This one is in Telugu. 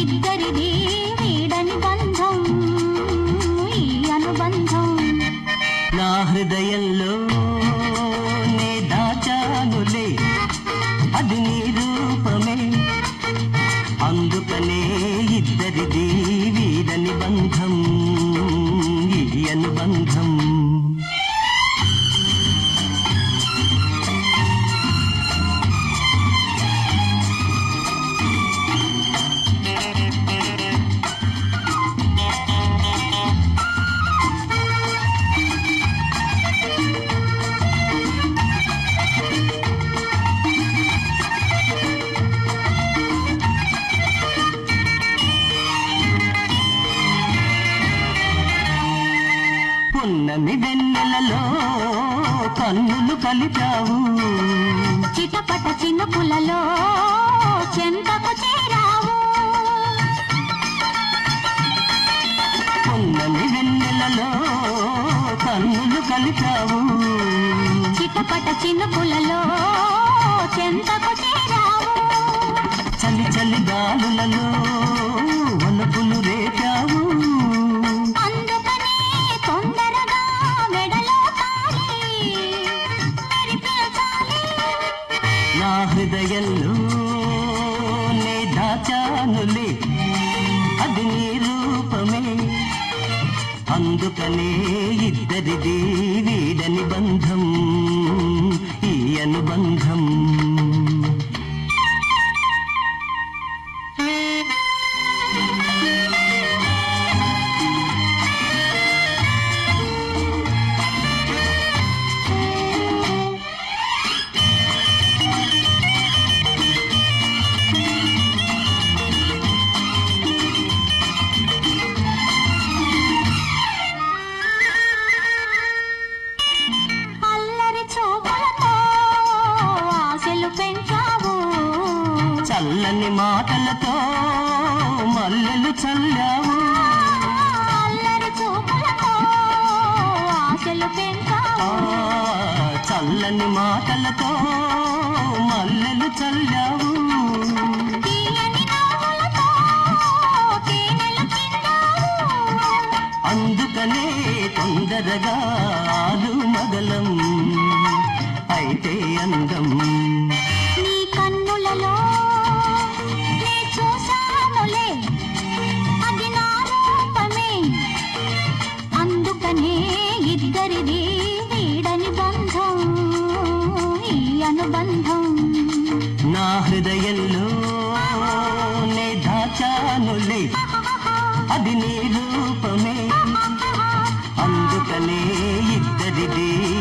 ఇద్దరిది వీడని బంధం ఈ అనుబంధం. నా హృదయంలో నే దాచానులే అది నీ రూపమే. అందుకనే ఇద్దరిది వీడని బంధం ఈ అనుబంధం. పున్నమి వెన్నెలలో కన్నులు కలిపావు. చిటపట చినుకులలో చెంతకు చేరావు. పున్నమి వెన్నెలలో కన్నులు కలిపావు. చిటపట చినుకులలో చెంతకు చేరావు. చలి చలి గాలులలో వలపులు రేపావు. హృదయంలో నే దాచానులే. అది నీ రూపమే. అందుకనే ఇద్దరిది వీడని బంధం ఈ అనుబంధం. చల్లని మాటలతో మల్లెలు చల్లావు. చల్లని మాటలతో మల్లెలు చల్లావు. అందుకనే తొందరగా ఆలు మగలం. అయితే అందం బంధం. నా హృదయంలో నే దాచానులే. అది నీ రూపమే. అందుకనే ఇద్దరిదే